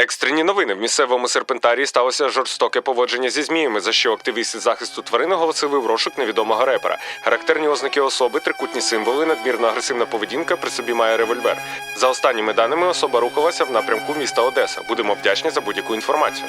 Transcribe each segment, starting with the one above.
Екстрені новини в місцевому серпентарії сталося жорстоке поводження зі зміями, за що активісти захисту тварин оголосили в розшук невідомого репера. Характерні ознаки особи, трикутні символи, надмірно агресивна поведінка при собі має револьвер. За останніми даними, особа рухалася в напрямку міста Одеса. Будемо вдячні за будь-яку інформацію.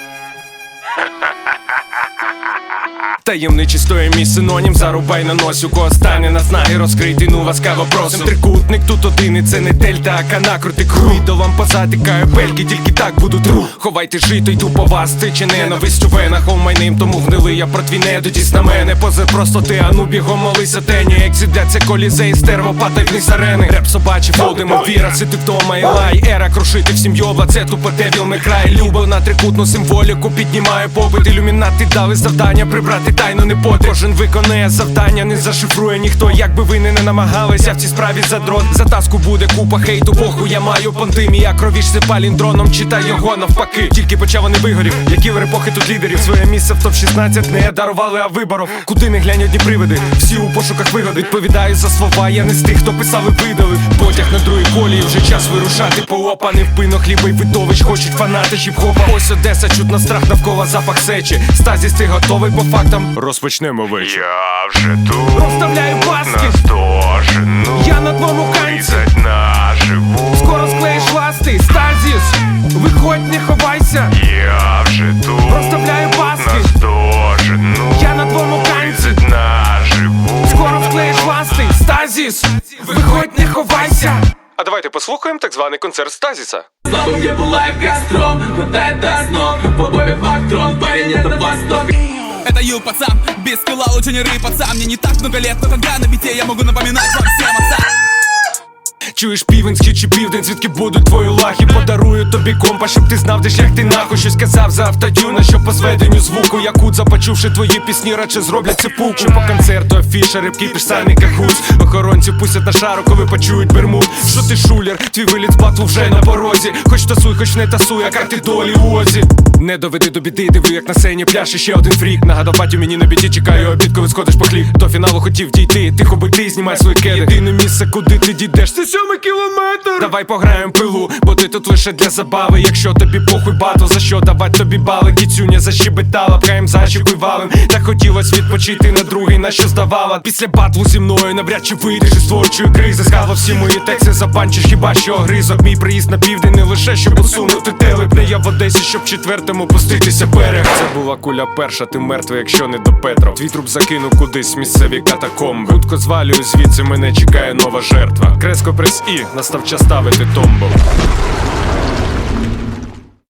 Таємничий стоє мій синонім, зарубай на носі, у кого стане нас знає, розкритий, ну ласкаво просим. Трикутник тут один і це не дельта, а кана крути кру До вам позатикаю пельки, тільки так буду тру Ховайте жито, йду по вас, ти чи ненависть у венах Омайним, тому гнили я про твій недодість на мене. Позе просто ти, ану бігом молися тені. Для це колізей, стервопата вниз арени. Реп собачий, фолдимо віра, ти вдома і лай. Ера крушити всім йобла, це тупо девіл ми край. Любов на трикутну символіку піднімає попит Ілюмінати дали завдання прибрати тайну не потріб Кожен виконує завдання, не зашифрує ніхто. Як би ви не намагалися в цій справі задрот За таску буде купа хейту, похуй я маю понти. Мія кровішся паліндроном, читай його навпаки. Тільки почав, не вигорів, які в епохи тут лідерів? Своє місце в топ-16 не дарували, а виборов. Куди не глянь одні привиди, всі у пошуках вигоди. Відповідаю за слова, я не з тих, хто писав і видали. Потяг на другій колії, вже час вирушати. По опани В пино хліба і видовищ хочуть фанати хіп-хопа. Ось Одеса, чутно страх навколо запах сечі. Стазіс, ти готовий по фактам? Розпочнемо вечір Я вже тут Розставляю паски. Настожену Я на твоєму канці Різать наживу Скоро склеїш ласти, стазіс Виходь, не ховайся Я вже тут Розставляю паски. Настожену Я на твоєму канці Різать наживу Скоро вклеїш ласти, стазіс Виходь, не ховайся А давайте послухаємо так званий концерт Стазіса. Слабым где была и костром Хватает до снов В обоих фактрон Парень это восток Это ю пацан, без скилла лучше не рыпаться. Мне не так много лет, но когда на бите я могу напоминать вам всем отца Чуєш півень, схід чи південь, звідки будуть твої лахи? Подарую тобі компа, щоб ти знав, де шлях ти нахуй. Щось казав за автотюна, що по зведенню звуку. Якудза, почувши твої пісні, радше зроблять цепуку Чи по концерту афіша, рибки піш самі кахуц Охоронці пустять на шару, коли почують бермуд. Що ти шулер, твій виліт з батлу вже на порозі. Хоч тасуй, хоч не тасуй, а карти долі у озі. Не доведи до біди, диви, як на сцені пляше ще один фрік. Нагадав батю мені на біді, чекаю обід, коли сходиш по хліб. До фіналу хотів дійти, тихо би ти, знімай свої кеди. Єдине місце, куди ти дійдеш, це сьомий кілометр. Давай пограємо пилу, бо ти тут лише для забави. Якщо тобі похуй батл, за що давать тобі бали? Кіцюня защебетала, пхаєм зачіпуй валим Так хотілось відпочити на другий, на що здавала. Після батлу зі мною навряд чи вийдеш із творчої кризи. Згадав всі мої тексти, забанчиш хіба що огризок Мій приїзд на південь не лише щоб усунути телеп. Не я в Одесі, щоб четвертому пуститися берег. Це була куля перша, ти мертвий, якщо не до Петро. Твій труп закину кудись місцеві катакомби. Хутко звалюю звідси, мене чекає нова жертва. Креско прес і настав час ставити томбо